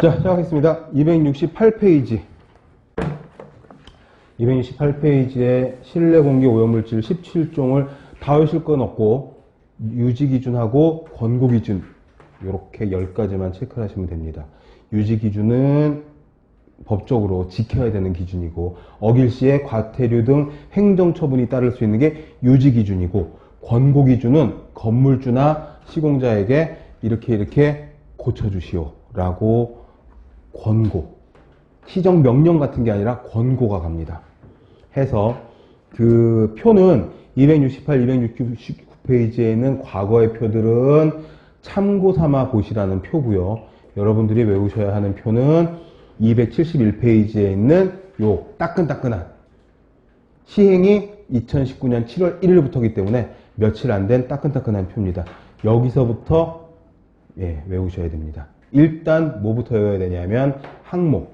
자, 시작하겠습니다. 268페이지. 268페이지에 실내 공기 오염물질 17종을 다 외실 건 없고 유지 기준하고 권고 기준 이렇게 10가지만 체크를 하시면 됩니다. 유지 기준은 법적으로 지켜야 되는 기준이고 어길 시에 과태료 등 행정 처분이 따를 수 있는 게 유지 기준이고 권고 기준은 건물주나 시공자에게 이렇게 이렇게 고쳐주시오 라고 권고 시정 명령 같은 게 아니라 권고가 갑니다. 해서 그 표는 268, 269페이지에 있는 과거의 표들은 참고 삼아 보시라는 표고요. 여러분들이 외우셔야 하는 표는 271페이지에 있는 요 따끈따끈한 시행이 2019년 7월 1일부터이기 때문에 며칠 안 된 따끈따끈한 표입니다. 여기서부터 예, 외우셔야 됩니다. 일단 뭐부터 외워야 되냐면 항목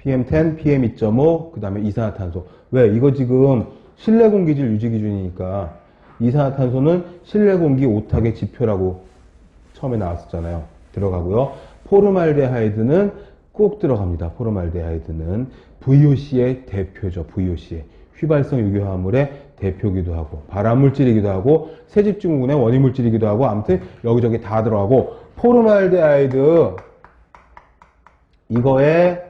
PM10, PM2.5, 그 다음에 이산화탄소. 왜? 이거 지금 실내 공기질 유지 기준이니까 이산화탄소는 실내 공기 오탁의 지표라고 처음에 나왔었잖아요. 들어가고요. 포르말데하이드는 꼭 들어갑니다. 포르말데하이드는 VOC의 대표죠. VOC의 휘발성 유기화합물의 대표기도 하고 발암물질이기도 하고 세집증후군의 원인물질이기도 하고 아무튼 여기저기 다 들어가고 포르말데하이드 이거에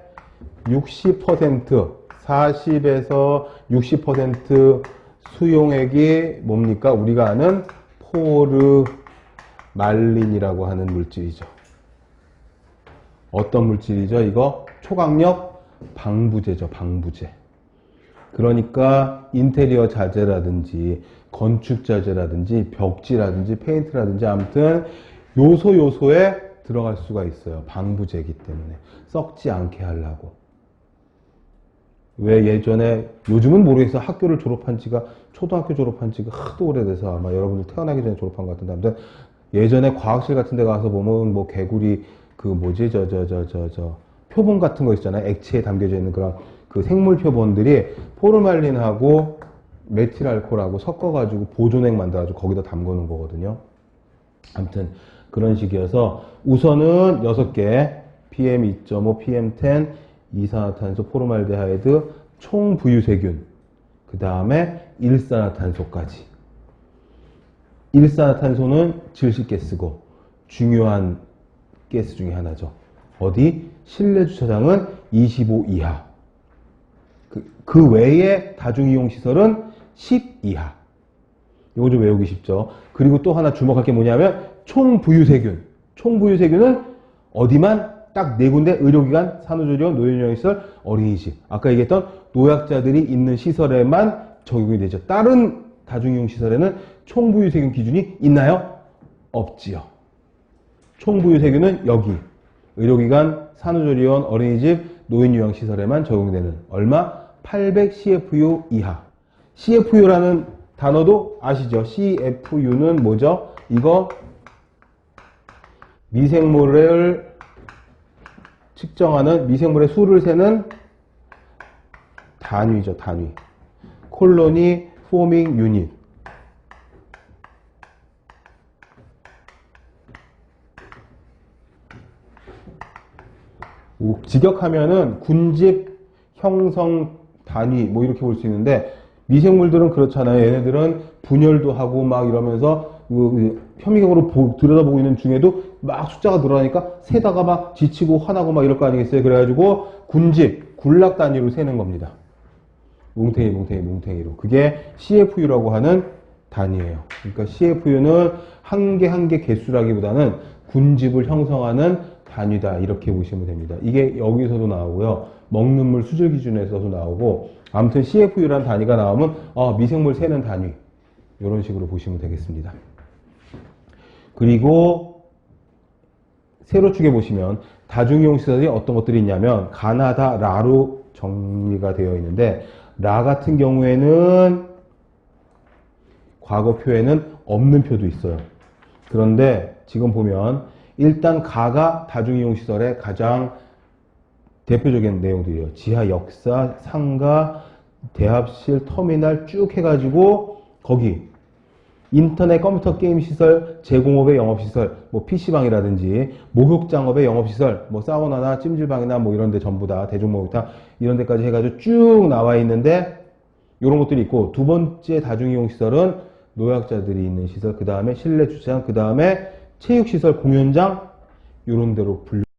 60% 40에서 60% 수용액이 뭡니까? 우리가 아는 포르말린이라고 하는 물질이죠. 어떤 물질이죠? 이거 초강력 방부제죠. 방부제. 그러니까 인테리어 자재라든지 건축 자재라든지 벽지라든지 페인트라든지 아무튼 요소 요소에 들어갈 수가 있어요. 방부제이기 때문에 썩지 않게 하려고. 왜 예전에 요즘은 모르겠어 학교를 졸업한 지가 초등학교 졸업한 지가 하도 오래돼서 아마 여러분들 태어나기 전에 졸업한 것 같은데 아무튼 예전에 과학실 같은 데 가서 보면 뭐 개구리 그 뭐지 저 저 저 저 저 표본 같은 거 있잖아요 액체에 담겨져 있는 그런 그 생물 표본들이 포르말린하고 메틸알코올하고 섞어가지고 보존액 만들어가지고 거기다 놓은 거거든요 아무튼 그런 식이어서 우선은 6개 PM2.5, PM10 이산화탄소, 포르말데하이드, 총부유세균, 그 다음에 일산화탄소까지. 일산화탄소는 질식가스고 중요한 가스 중에 하나죠. 어디? 실내 주차장은 25 이하. 그, 그 외에 다중이용시설은 10 이하. 이거 좀 외우기 쉽죠. 그리고 또 하나 주목할 게 뭐냐면 총부유세균. 총부유세균은 어디만 딱 네 군데 의료기관, 산후조리원, 노인요양시설, 어린이집. 아까 얘기했던 노약자들이 있는 시설에만 적용이 되죠. 다른 다중이용시설에는 총부유세균 기준이 있나요? 없지요. 총부유세균은 여기 의료기관, 산후조리원, 어린이집, 노인요양시설에만 적용되는 얼마? 800 CFU 이하. CFU라는 단어도 아시죠? CFU는 뭐죠? 이거 미생물을 측정하는 미생물의 수를 세는 단위죠, 단위. 콜로니 포밍 유닛. 직역하면은 군집 형성 단위 뭐 이렇게 볼 수 있는데 미생물들은 그렇잖아요. 얘네들은 분열도 하고 막 이러면서 그 현미경으로 들여다보고 있는 중에도 막 숫자가 늘어나니까 세다가 막 지치고 화나고 막 이럴 거 아니겠어요? 그래가지고 군집, 군락 단위로 세는 겁니다. 뭉탱이, 뭉탱이, 뭉탱이로. 그게 CFU라고 하는 단위예요. 그러니까 CFU는 한 개 한 개 개수라기보다는 군집을 형성하는 단위다. 이렇게 보시면 됩니다. 이게 여기서도 나오고요. 먹는 물 수질 기준에서도 나오고 아무튼 CFU라는 단위가 나오면 어, 미생물 세는 단위. 이런 식으로 보시면 되겠습니다. 그리고 세로 축에 보시면 다중이용 시설이 어떤 것들이 있냐면 가나다 라로 정리가 되어 있는데 라 같은 경우에는 과거표에는 없는 표도 있어요. 그런데 지금 보면 일단 가가 다중이용 시설의 가장 대표적인 내용들이에요. 지하 역사, 상가, 대합실, 터미널 쭉 해가지고 거기 인터넷 컴퓨터 게임 시설 제공업의 영업시설, 뭐 PC방이라든지 목욕장업의 영업시설, 뭐 사우나나 찜질방이나 뭐 이런 데 전부 다 대중목욕탕 이런 데까지 해가지고 쭉 나와 있는데 이런 것들이 있고 두 번째 다중이용 시설은 노약자들이 있는 시설, 그 다음에 실내 주차장, 그 다음에 체육시설, 공연장 이런 데로 분류